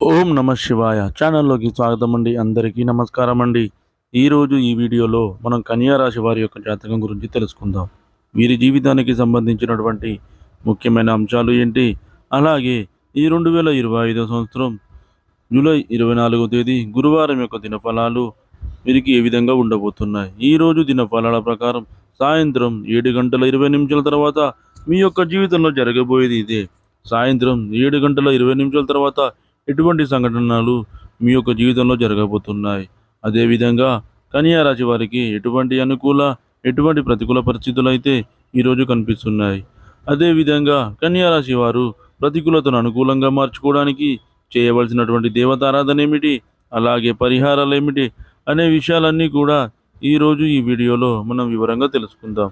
ఓం నమ శివాయ. ఛానల్లోకి స్వాగతం అండి. అందరికీ నమస్కారం అండి. ఈరోజు ఈ వీడియోలో మనం కన్యారాశి వారి యొక్క జాతకం గురించి తెలుసుకుందాం. వీరి జీవితానికి సంబంధించినటువంటి ముఖ్యమైన అంశాలు ఏంటి? అలాగే ఈ రెండు వేల ఇరవై ఐదో సంవత్సరం జూలై ఇరవై నాలుగో తేదీ గురువారం యొక్క దినఫలాలు వీరికి ఏ విధంగా ఉండబోతున్నాయి? ఈరోజు దినఫలాల ప్రకారం సాయంత్రం ఏడు గంటల ఇరవై నిమిషాల తర్వాత మీ యొక్క జీవితంలో జరగబోయేది ఇదే. సాయంత్రం ఏడు గంటల ఇరవై నిమిషాల తర్వాత ఎటువంటి సంఘటనలు మీ యొక్క జీవితంలో జరగబోతున్నాయి? అదేవిధంగా కన్యా రాశి వారికి ఎటువంటి అనుకూల ఎటువంటి ప్రతికూల పరిస్థితులు అయితే ఈరోజు కనిపిస్తున్నాయి? అదేవిధంగా కన్యా రాశి వారు ప్రతికూలతను అనుకూలంగా మార్చుకోవడానికి చేయవలసినటువంటి దేవతారాధన ఏమిటి? అలాగే పరిహారాలు ఏమిటి? అనే విషయాలన్నీ కూడా ఈరోజు ఈ వీడియోలో మనం వివరంగా తెలుసుకుందాం.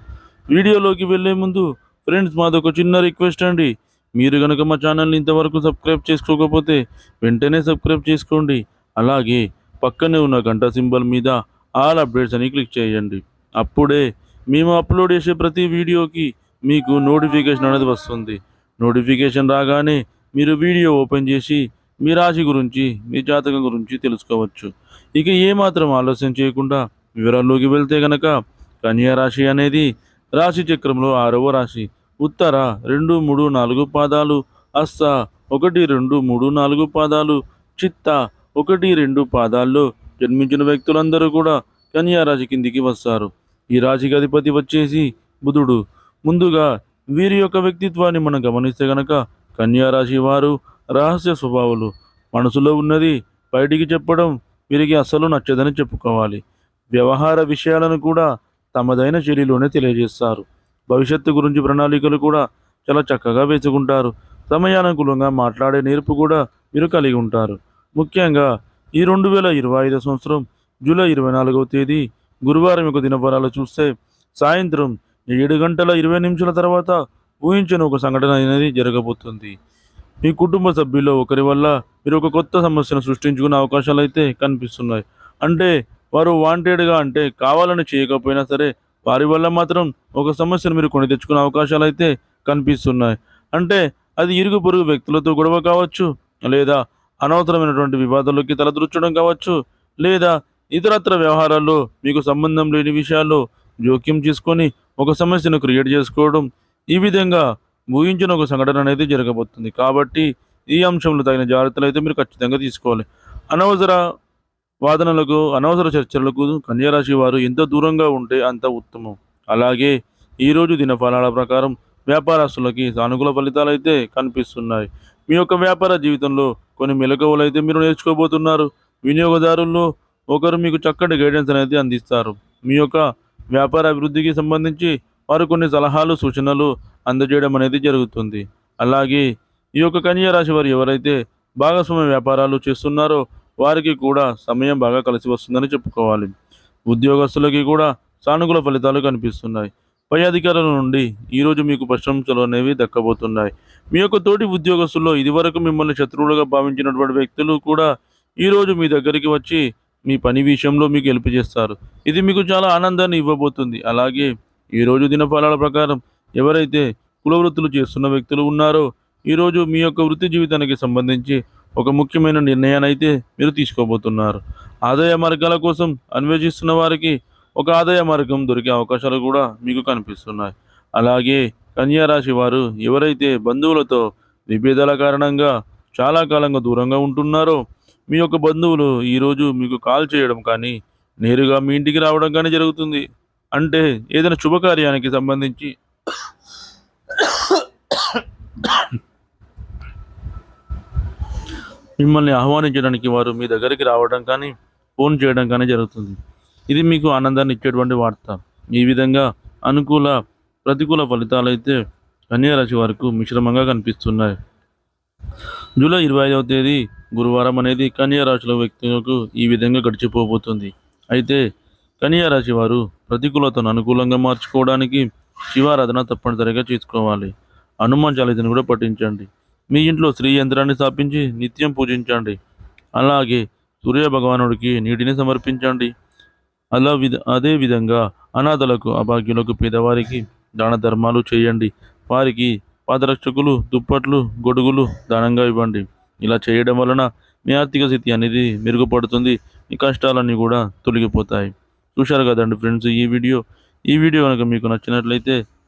వీడియోలోకి వెళ్ళే ముందు ఫ్రెండ్స్ మాదొక చిన్న రిక్వెస్ట్ అండి. మీరు కనుక మా ఛానల్ని ఇంతవరకు సబ్స్క్రైబ్ చేసుకోకపోతే వెంటనే సబ్స్క్రైబ్ చేసుకోండి. అలాగే పక్కనే ఉన్న గంట సింబల్ మీద ఆల్ అప్డేట్స్ అని క్లిక్ చేయండి. అప్పుడే మేము అప్లోడ్ చేసే ప్రతి వీడియోకి మీకు నోటిఫికేషన్ అనేది వస్తుంది. నోటిఫికేషన్ రాగానే మీరు వీడియో ఓపెన్ చేసి మీ రాశి గురించి మీ జాతకం గురించి తెలుసుకోవచ్చు. ఇక ఏమాత్రం ఆలస్యం చేయకుండా వివరాల్లోకి వెళ్తే గనక కన్యా రాశి అనేది రాశి చక్రంలో ఆరవ రాశి. ఉత్తర రెండు మూడు నాలుగు పాదాలు అస్స ఒకటి రెండు మూడు నాలుగు పాదాలు చిత్త ఒకటి రెండు పాదాల్లో జన్మించిన వ్యక్తులందరూ కూడా కన్యారాశి కిందికి వస్తారు. ఈ రాశికి అధిపతి వచ్చేసి బుధుడు. ముందుగా వీరి యొక్క వ్యక్తిత్వాన్ని మనం గమనిస్తే గనక కన్యారాశి వారు రహస్య స్వభావాలు. మనసులో ఉన్నది బయటికి చెప్పడం వీరికి అస్సలు నచ్చదని చెప్పుకోవాలి. వ్యవహార విషయాలను కూడా తమదైన శైలిలోనే తెలియజేస్తారు. భవిష్యత్తు గురించి ప్రణాళికలు కూడా చాలా చక్కగా వేసుకుంటారు. సమయానుకూలంగా మాట్లాడే నేర్పు కూడా వీరు కలిగి ఉంటారు. ముఖ్యంగా ఈ రెండు వేల ఇరవై ఐదో సంవత్సరం జూలై ఇరవై నాలుగవ తేదీ గురువారం యొక్క దినఫలాలు చూస్తే సాయంత్రం ఏడు గంటల ఇరవై నిమిషాల తర్వాత ఊహించిన ఒక సంఘటన అనేది జరగబోతుంది. మీ కుటుంబ సభ్యుల్లో ఒకరి వల్ల మీరు ఒక కొత్త సమస్యను సృష్టించుకునే అవకాశాలు అయితే కనిపిస్తున్నాయి. అంటే వారు వాంటెడ్గా అంటే కావాలని చేయకపోయినా సరే వారి వల్ల మాత్రం ఒక సమస్యను మీరు కొని తెచ్చుకునే అవకాశాలు అయితే కనిపిస్తున్నాయి. అంటే అది ఇరుగు పొరుగు వ్యక్తులతో గొడవ కావచ్చు లేదా అనవసరమైనటువంటి వివాదాల్లోకి తలదూర్చడం కావచ్చు లేదా ఇతరత్ర వ్యవహారాల్లో మీకు సంబంధం లేని విషయాల్లో జోక్యం చేసుకొని ఒక సమస్యను క్రియేట్ చేసుకోవడం ఈ విధంగా ఊహించిన ఒక సంఘటన అనేది జరగబోతుంది. కాబట్టి ఈ అంశంలో తగిన జాగ్రత్తలు అయితే మీరు ఖచ్చితంగా తీసుకోవాలి. అనవసర వాదనలకు అనవసర చర్చలకు కన్యారాశి వారు ఎంత దూరంగా ఉంటే అంత ఉత్తమం. అలాగే ఈరోజు దిన ఫలాల ప్రకారం వ్యాపారస్తులకి సానుకూల ఫలితాలు అయితే కనిపిస్తున్నాయి. మీ యొక్క వ్యాపార జీవితంలో కొన్ని మెలకువలు అయితే మీరు నేర్చుకోబోతున్నారు. వినియోగదారుల్లో ఒకరు మీకు చక్కటి గైడెన్స్ అనేది అందిస్తారు. మీ యొక్క వ్యాపార అభివృద్ధికి సంబంధించి వారు కొన్ని సలహాలు సూచనలు అందజేయడం అనేది జరుగుతుంది. అలాగే ఈ యొక్క కన్యా రాశి వారు ఎవరైతే భాగస్వామ్య వ్యాపారాలు చేస్తున్నారో వారికి కూడా సమయం బాగా కలిసి వస్తుందని చెప్పుకోవాలి. ఉద్యోగస్తులకి కూడా సానుకూల ఫలితాలు కనిపిస్తున్నాయి. పై అధికారుల నుండి ఈరోజు మీకు ప్రశంసలు అనేవి దక్కబోతున్నాయి. మీ యొక్క తోటి ఉద్యోగస్తుల్లో ఇదివరకు మిమ్మల్ని శత్రువులుగా భావించినటువంటి వ్యక్తులు కూడా ఈరోజు మీ దగ్గరికి వచ్చి మీ పని విషయంలో మీకు హెల్ప్ చేస్తారు. ఇది మీకు చాలా ఆనందాన్ని ఇవ్వబోతుంది. అలాగే ఈరోజు దినఫలాల ప్రకారం ఎవరైతే కులవృత్తులు చేస్తున్న వ్యక్తులు ఉన్నారో ఈరోజు మీ యొక్క వృత్తి జీవితానికి సంబంధించి ఒక ముఖ్యమైన నిర్ణయాన్ని అయితే మీరు తీసుకోబోతున్నారు. ఆదాయ మార్గాల కోసం అన్వేషిస్తున్న వారికి ఒక ఆదాయ మార్గం దొరికే అవకాశాలు కూడా మీకు కనిపిస్తున్నాయి. అలాగే కన్యా రాశి వారు ఎవరైతే బంధువులతో విభేదాల కారణంగా చాలా కాలంగా దూరంగా ఉంటున్నారో మీ యొక్క బంధువులు ఈరోజు మీకు కాల్ చేయడం కానీ నేరుగా మీ ఇంటికి రావడం కానీ జరుగుతుంది. అంటే ఏదైనా శుభకార్యానికి సంబంధించి మిమ్మల్ని ఆహ్వానించడానికి వారు మీ దగ్గరికి రావడం కానీ ఫోన్ చేయడం కానీ జరుగుతుంది. ఇది మీకు ఆనందాన్ని ఇచ్చేటువంటి వార్త. ఈ విధంగా అనుకూల ప్రతికూల ఫలితాలు అయితే కన్యారాశి వరకు మిశ్రమంగా కనిపిస్తున్నాయి. జూలై ఇరవై ఐదవ తేదీ గురువారం అనేది కన్యారాశిలో వ్యక్తులకు ఈ విధంగా గడిచిపోబోతుంది. అయితే కన్యారాశి వారు ప్రతికూలతను అనుకూలంగా మార్చుకోవడానికి శివారాధన తప్పనిసరిగా చేసుకోవాలి. హనుమాన్ చాలీసను కూడా పఠించండి. మీ ఇంట్లో శ్రీ యంత్రాన్ని స్థాపించి నిత్యం పూజించండి. అలాగే సూర్య భగవానుడికి నీటిని సమర్పించండి. అలా విధ అదేవిధంగా అనాథలకు అభాగ్యులకు పేదవారికి దాన ధర్మాలు చేయండి. వారికి పాదరక్షకులు దుప్పట్లు గొడుగులు దానంగా ఇవ్వండి. ఇలా చేయడం వలన మీ ఆర్థిక స్థితి అనేది మెరుగుపడుతుంది. మీ కష్టాలన్నీ కూడా తొలగిపోతాయి. చూశారు కదండి ఫ్రెండ్స్ ఈ వీడియో. ఈ వీడియో కనుక మీకు నచ్చినట్లయితే